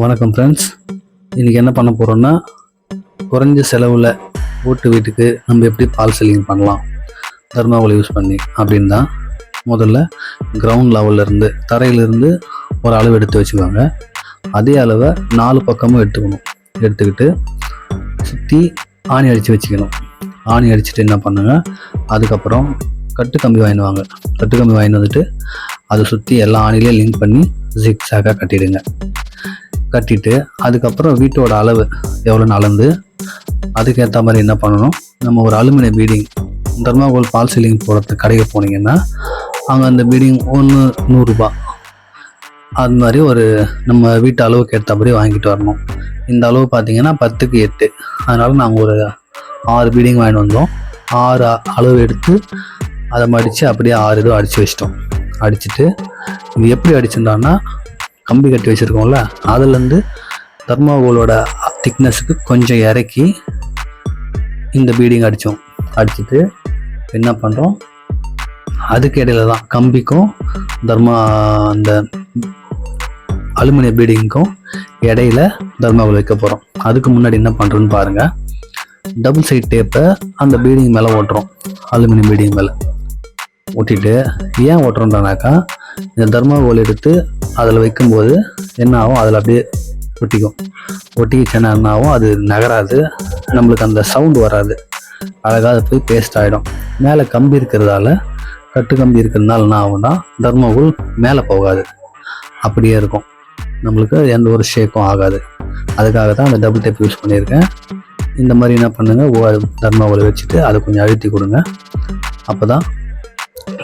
வணக்கம் ஃப்ரெண்ட்ஸ் இன்றைக்கி என்ன பண்ண போகிறோன்னா குறைஞ்ச செலவில் ஓட்டு வீட்டுக்கு நம்ம எப்படி பால் செல்லிங் பண்ணலாம் தர்மாவில் யூஸ் பண்ணி அப்படின்னு தான் முதல்ல கிரவுண்ட் லெவல்லேருந்து தரையிலிருந்து ஒரு அளவு எடுத்து வச்சுக்கோங்க. அதே அளவை நாலு பக்கமும் எடுத்துக்கணும். எடுத்துக்கிட்டு சுற்றி ஆணி அடித்து வச்சுக்கணும். ஆணி அடிச்சுட்டு என்ன பண்ணுங்க அதுக்கப்புறம் கட்டு கம்பி வாங்கிடுவாங்க கட்டு கம்பி வாங்கிட்டு வந்துட்டு அதை சுற்றி எல்லா ஆணிலையும் லிங்க் பண்ணி ஜிக் கட்டிடுங்க. கட்டிட்டு அதுக்கப்புறம் வீட்டோட அளவு எவ்வளோன்னு அளந்து அதுக்கேற்ற மாதிரி என்ன பண்ணணும்? நம்ம ஒரு அலுமினிய பீடிங் தர்மாகோல் பால் சீலிங் போடுறது கடைக்கு போனீங்கன்னா அங்கே அந்த பீடிங் ஒன்று நூறுரூபா அது மாதிரி ஒரு நம்ம வீட்டு அளவுக்கு ஏற்றபடி வாங்கிட்டு வரணும். இந்த அளவு பார்த்தீங்கன்னா பத்துக்கு எட்டு. அதனால் நாங்கள் ஒரு ஆறு பீடிங் வாங்கிட்டு வந்தோம். ஆறு அ- அளவு எடுத்து அதை மடித்து அப்படியே ஆறு இதுவும் அடித்து வச்சிட்டோம். அடிச்சுட்டு இது எப்படி அடிச்சிருந்தோம்னா கம்பி கட்டி வச்சுருக்கோம்ல அதுலேருந்து தர்மாகோலோட திக்னஸுக்கு கொஞ்சம் இறக்கி இந்த பீடிங் அடித்தோம் அடிச்சுட்டு என்ன பண்ணுறோம் அதுக்கு இடையில தான் கம்பிக்கும் தர்மா அந்த அலுமினிய பீடிங்க்கும் இடையில தர்மாவில் வைக்க போகிறோம் அதுக்கு முன்னாடி என்ன பண்ணுறோன்னு பாருங்கள் டபுள் சைட் டேப்பை அந்த பீடிங் மேலே ஓட்டுறோம். அலுமினியம் பீடிங் மேலே. ஓட்டிட்டு ஏன் ஓட்டுறோம்டானாக்கா இந்த தர்மாகோல் எடுத்து அதில் வைக்கும்போது என்ன ஆகும்? அதில் அப்படியே ஒட்டிக்கும். ஒட்டிக்கிச்சுன்னா என்ன ஆகும்? அது நகராது. நம்மளுக்கு அந்த சவுண்டு வராது. அழகாக அது போய் பேஸ்ட் ஆகிடும் மேலே கம்பி இருக்கிறதால கட்டு கம்பி இருக்கிறதுனால என்ன ஆகும்னா தர்மாகோல் மேலே போகாது. அப்படியே இருக்கும். நம்மளுக்கு எந்த ஒரு ஷேக்கும் ஆகாது. அதுக்காக தான் அந்த டபுள் டேப் யூஸ் பண்ணியிருக்கேன். இந்த மாதிரி என்ன பண்ணுங்கள் தர்மாகோலை வச்சுட்டு அதை கொஞ்சம் அழுத்தி கொடுங்க. அப்போ தான்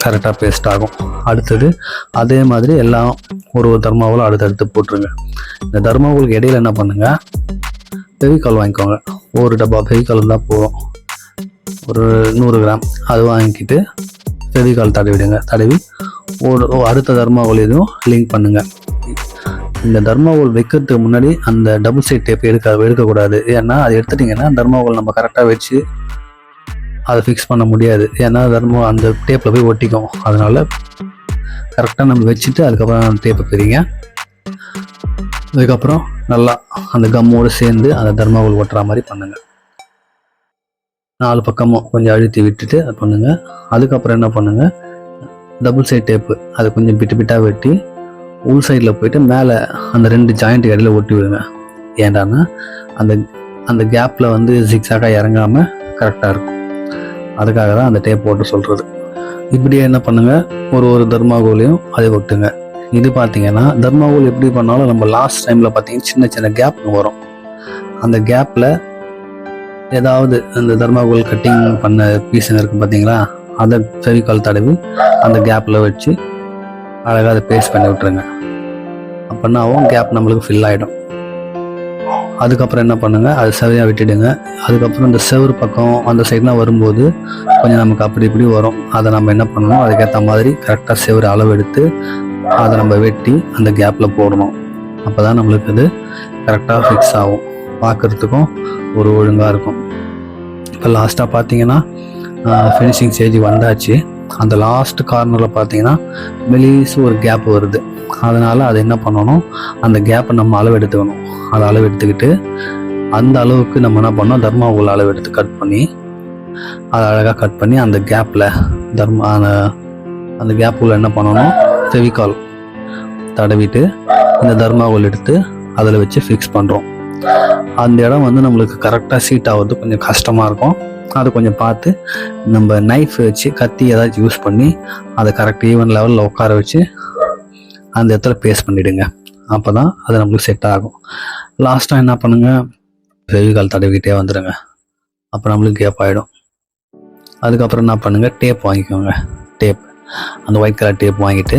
கரெக்டாக பேஸ்ட் ஆகும். அடுத்தது அதே மாதிரி எல்லாம் ஒரு ஒரு தர்மாவில் அடுத்தடுத்து போட்டுருங்க. இந்த தர்மாவுக்கு இடையில என்ன பண்ணுங்கள் பெவிக்கால் வாங்கிக்கோங்க. ஒரு டப்பா பெவிக்கால் தான் போதும். ஒரு நூறு கிராம். அது வாங்கிக்கிட்டு பெவிக்கால் தடவிடுங்க தடவி ஒரு அடுத்த தர்மாவோல் எதுவும் லிங்க் பண்ணுங்கள் இந்த தர்மாவோல் வைக்கிறதுக்கு முன்னாடி அந்த டபுள் சைட் டேப் எடுக்க எடுக்கக்கூடாது. ஏன்னா அது எடுத்துட்டிங்கன்னா தர்மாவோல் நம்ம கரெக்டாக வச்சு அதை ஃபிக்ஸ் பண்ண முடியாது. ஏன்னா தர்மம் அந்த டேப்பில் போய் ஒட்டிக்கும். அதனால் கரெக்டாக நம்ம வச்சுட்டு அதுக்கப்புறம் அந்த டேப்பை பிரிங்க. அதுக்கப்புறம் நல்லா அந்த கம்மோடு சேர்ந்து அந்த தர்மாவுல் ஒட்டுற மாதிரி பண்ணுங்கள் நாலு பக்கமும் கொஞ்சம் அழுத்தி விட்டுட்டு அது பண்ணுங்கள் அதுக்கப்புறம் என்ன பண்ணுங்க? டபுள் சைட் டேப்பு அதை கொஞ்சம் பிட்டு பிட்டாக வெட்டி உள் சைடில் போயிட்டு மேலே அந்த ரெண்டு ஜாயிண்ட் இடையில ஒட்டி விடுங்க. ஏன்டான்னா அந்த அந்த கேப்பில் வந்து சிக்ஸாக இறங்காமல் கரெக்டாக இருக்கும். அதுக்காக தான் அந்த டேப் போட்டு சொல்கிறது இப்படியே என்ன பண்ணுங்கள் ஒரு ஒரு தர்மாகோலையும் அதை ஒட்டுங்க. இது பார்த்தீங்கன்னா தர்மாகோல் எப்படி பண்ணாலும் நம்ம லாஸ்ட் டைமில் பார்த்தீங்கன்னா சின்ன சின்ன கேப் வரும். அந்த கேப்பில் ஏதாவது அந்த தர்மாகோல் கட்டிங் பண்ண பீஸுங்க இருக்குது பார்த்தீங்களா அதை ஃபெவிகால் தடவி அந்த கேப்பில் வச்சு அழகாக அதை பேஸ்ட் பண்ணி விட்ருங்க அப்படின்னாவும் கேப் நம்மளுக்கு ஃபில் ஆகிடும் அதுக்கப்புறம் என்ன பண்ணுங்கள் அது சரியாக விட்டுடுங்க. அதுக்கப்புறம் இந்த செவுரு பக்கம் அந்த சைட்லாம் வரும்போது கொஞ்சம் நமக்கு அப்படி இப்படி வரும். அதை நம்ம என்ன பண்ணணும்? அதுக்கேற்ற மாதிரி கரெக்டாக செவுரு அளவு எடுத்து அதை நம்ம வெட்டி அந்த கேப்பில் போடணும். அப்போ தான் நம்மளுக்கு அது கரெக்டாக ஃபிக்ஸ் ஆகும். பார்க்குறதுக்கும் ஒரு ஒழுங்காக இருக்கும். இப்போ லாஸ்ட்டாக பார்த்தீங்கன்னா ஃபினிஷிங் ஸ்டேஜ் வந்தாச்சு. அந்த லாஸ்ட் கார்னரில் பார்த்தீங்கன்னா மெலிசு ஒரு கேப் வருது. அதனால் அது என்ன பண்ணணும்? அந்த கேப்பை நம்ம அளவு எடுத்துக்கணும் அதை அளவு எடுத்துக்கிட்டு அந்த அளவுக்கு நம்ம என்ன பண்ணோம் தர்மாவுல அளவு எடுத்து கட் பண்ணி அதை அழகாக கட் பண்ணி அந்த கேப்பில் தர்மா அந்த அந்த கேப்புள்ள என்ன பண்ணணும்? ஃபெவிகால் தடவிட்டு இந்த தர்மாவுல் எடுத்து அதில் வச்சு ஃபிக்ஸ் பண்ணுறோம் அந்த இடம் வந்து நம்மளுக்கு கரெக்டாக சீட் ஆகிறது கொஞ்சம் கஷ்டமாக இருக்கும். அதை கொஞ்சம் பார்த்து நம்ம நைஃப் வச்சு கத்தி ஏதாச்சும் யூஸ் பண்ணி அதை கரெக்ட் ஈவன் லெவலில் உட்கார வச்சு அந்த இடத்துல பேஸ்ட் பண்ணிவிடுங்க அப்போ தான் அது நம்மளுக்கு செட் ஆகும். லாஸ்ட்டாக என்ன பண்ணுங்க? ஃபெவிகால் தடவிக்கிட்டே வந்துடுங்க அப்போ நம்மளுக்கு கேப் ஆகிடும் அதுக்கப்புறம் என்ன பண்ணுங்கள் டேப் வாங்கிக்கோங்க. டேப் அந்த ஒயிட் கலர் டேப் வாங்கிட்டு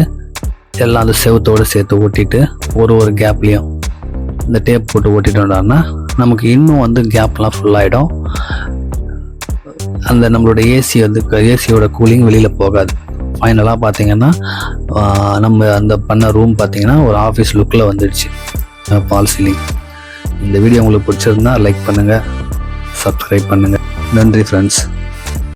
எல்லாம் அந்த செவத்தோடு சேர்த்து ஓட்டிட்டு ஒரு ஒரு கேப்லேயும் இந்த டேப் போட்டு ஓட்டிட்டோம்னா நமக்கு இன்னும் வந்து கேப்லாம் ஃபுல்லாகிடும் அந்த நம்மளோட ஏசி வந்து ஏசியோட கூலிங் வெளியில் போகாது. ஃபைனலாக பார்த்தீங்கன்னா நம்ம அந்த பண்ண ரூம் பார்த்தீங்கன்னா ஒரு ஆஃபீஸ் லுக்கில் வந்துடுச்சு. பால் சீலிங் இந்த வீடியோ உங்களுக்கு பிடிச்சிருந்தா லைக் பண்ணுங்கள் சப்ஸ்கிரைப் பண்ணுங்கள் நன்றி ஃப்ரெண்ட்ஸ்